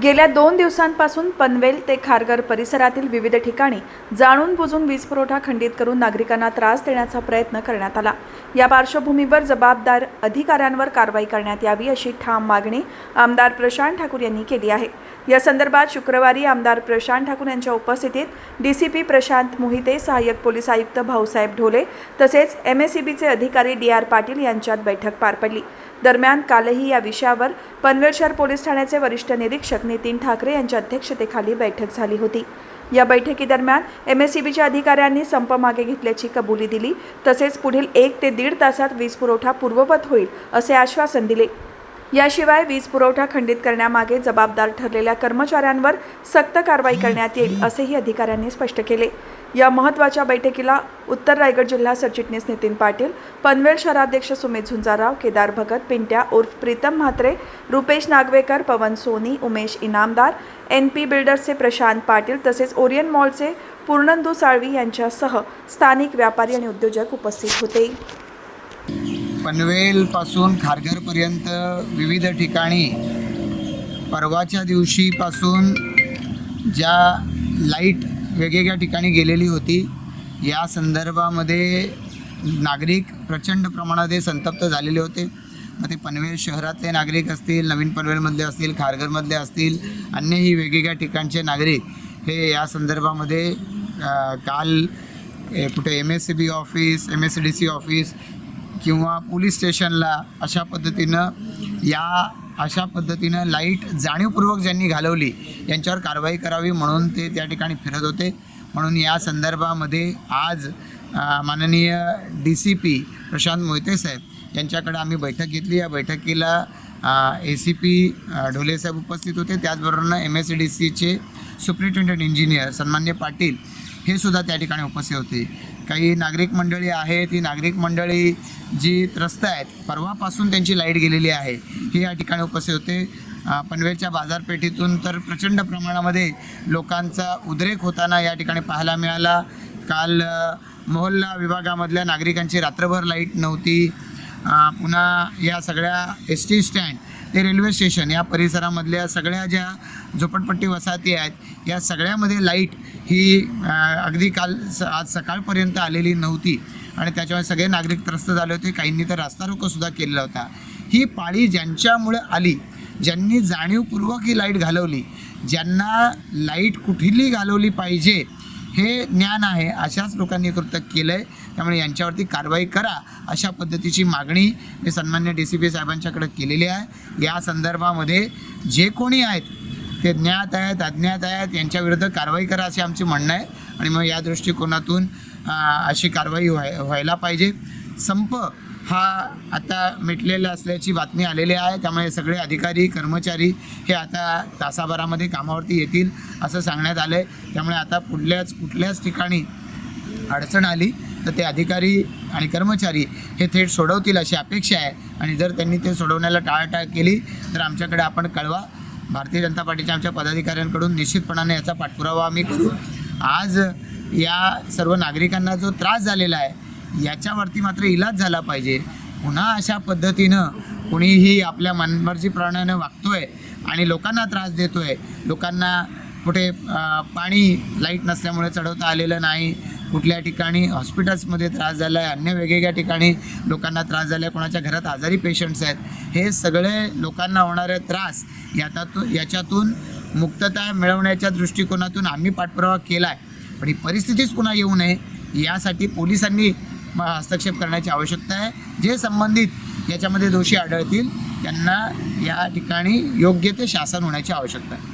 गेल्या दोन दिवसांपासून पनवेल ते खारघर परिसरातील विविध ठिकाणी जाणून बुजून वीज पुरवठा खंडित करून नागरिकांना त्रास देण्याचा प्रयत्न करण्यात आला. या पार्श्वभूमीवर जबाबदार अधिकाऱ्यांवर कारवाई करण्यात यावी अशी ठाम मागणी आमदार प्रशांत ठाकूर यांनी केली आहे. या संदर्भात शुक्रवारी आमदार प्रशांत ठाकूर यांच्या उपस्थितीत D C P Prashant Mohite सहाय्यक पोलीस आयुक्त भाऊसाहेब ढोले तसेच एम एस अधिकारी डी आर पाटील यांच्यात बैठक पार पडली. दरम्यान कालही या विषयावर पनवेल शहर पोलीस ठाण्याचे वरिष्ठ निरीक्षक नितीन ठाकरे यांच्या अध्यक्षतेखाली बैठक झाली होती. या बैठकीदरम्यान एम एस अधिकाऱ्यांनी संप मागे घेतल्याची कबुली दिली. तसेच पुढील एक ते दीड तासात वीज पुरवठा पूर्ववत होईल असे आश्वासन दिले. याशिवाय वीज पुरवठा खंडित करण्यामागे जबाबदार ठरलेल्या कर्मचाऱ्यांवर सक्त कारवाई करण्यात येईल असेही अधिकाऱ्यांनी स्पष्ट केले. या महत्त्वाच्या बैठकीला उत्तर रायगड जिल्हा सरचिटणीस नितीन पाटील पनवेल शहराध्यक्ष सुमित झुंजाराव केदार भगत पिंट्या उर्फ प्रीतम म्हात्रे रुपेश नागवेकर पवन सोनी उमेश इनामदार एन पी बिल्डर्सचे प्रशांत पाटील तसेच ओरियन मॉलचे पूर्णंदू साळवी यांच्यासह स्थानिक व्यापारी आणि उद्योजक उपस्थित होते. पनवेलपासून खारघरपर्यंत विविध ठिकाणी परवाच्या दिवशीपासून ज्या लाइट वेगवेगळ्या ठिकाणी गेलेली होती. या संदर्भामध्ये नागरिक प्रचंड प्रमाणात संतप्त झालेले होते. मग ते पनवेल शहरातले नागरिक असतील नवीन पनवेलमधले असतील खारघरमधले असतील अन्यही वेगवेगळ्या ठिकाणचे नागरिक हे या संदर्भामध्ये काल कुठे M S C B office M S C D C office किंवा पोलीस स्टेशनला अशा पद्धतीनं या अशा पद्धतीनं लाइट जाणीवपूर्वक ज्यांनी घालवली यांच्यावर कारवाई करावी म्हणून ते त्या ठिकाणी फिरत होते. म्हणून या संदर्भामध्ये आज माननीय D C P Prashant Mohite साहेब यांच्याकडे आम्ही बैठक घेतली. या बैठकीला ए सी पी ढोले साहेब उपस्थित होते. त्याचबरोबर एम एस डी सीचे सुप्रिटेंडंट इंजिनियर सन्मान्य पाटील हे सुद्धा त्या ठिकाणी उपस्थित होते. काही नागरिक मंडळी आहेत. ही नागरिक मंडळी जी त्रस्त आहेत परवापासून त्यांची लाइट गेलेली आहे हे या ठिकाणी उपस्थित होते. पनवेलच्या बाजारपेठेतून तर प्रचंड प्रमाणामध्ये लोकांचा उद्रेक होताना या ठिकाणी पाहायला मिळाला. काल मोहल्ला विभागामधल्या नागरिकांची रात्रभर लाइट नव्हती. पुन्हा या सगळ्या एस टी स्टँड ते रेल्वे स्टेशन या परिसरामधल्या सगळ्या ज्या झोपडपट्टी वसाहती आहेत या सगळ्यामध्ये लाइट ही अगदी काल स आज सकाळपर्यंत आलेली नव्हती. आणि त्याच्यामुळे सगळे नागरिक त्रस्त झाले होते. काहींनी तर रस्ता रोकोसुद्धा केलेला होता. ही पाळी ज्यांच्यामुळे आली ज्यांनी जाणीवपूर्वक ही लाइट घालवली ज्यांना लाइट कुठली घालवली पाहिजे हे ज्ञान आहे अशाच लोकांनी कृत्य केलं आहे त्यामुळे यांच्यावरती कारवाई करा अशा पद्धतीची मागणी मी सन्मान्य डी सी पी साहेबांच्याकडे केलेली आहे. या संदर्भामध्ये जे कोणी आहेत ते ज्ञात आहेत अज्ञात आहेत यांच्याविरुद्ध कारवाई करा असे आमचे म्हणणं आहे. आणि मग या दृष्टिकोनातून अशी कारवाई व्हाय व्हायला पाहिजे. संप हा आता मिटलेला असल्याची बातमी आलेली आहे. त्यामुळे सगळे अधिकारी कर्मचारी हे आता तासाभरामध्ये कामावरती येतील असं सांगण्यात आलं आहे त्यामुळे आता पुढल्याच कुठल्याच ठिकाणी अडचण आली तर ते अधिकारी आणि कर्मचारी हे थेट सोडवतील अशी अपेक्षा आहे. आणि जर त्यांनी ते सोडवण्याला टाळाटाळ केली तर आमच्याकडे आपण कळवा. भारतीय जनता पार्टीच्या आमच्या पदाधिकाऱ्यांकडून निश्चितपणाने याचा पाठपुरावा आम्ही करू. आज या सर्व नागरिकांना जो त्रास झालेला आहे याच्यावरती मात्र इलाज झाला पाहिजे. पुन्हा अशा पद्धतीनं कुणीही आपल्या मनमर्जीप्रमाणे वागतोय आणि लोकांना त्रास देतोय लोकांना कुठे पाणी लाइट नसल्यामुळे चढवता आलेलं नाही कुठल्या ठिकाणी हॉस्पिटल्समध्ये त्रास झाला आहे अन्य वेगवेगळ्या ठिकाणी लोकांना त्रास झाला आहे कोणाच्या घरात आजारी पेशंट्स आहेत हे सगळे लोकांना होणारे त्रास याच्यातून याच्यातून मुक्तता मिळवण्याच्या दृष्टिकोनातून आम्ही पाठपुरावा केला आहे पण ही परिस्थितीच पुन्हा येऊ नये यासाठी पोलिसांनी हस्तक्षेप करण्याची आवश्यकता आहे. जे संबंधित याच्यामध्ये दोषी आढळतील त्यांना या ठिकाणी योग्य ते शासन होण्याची आवश्यकता आहे.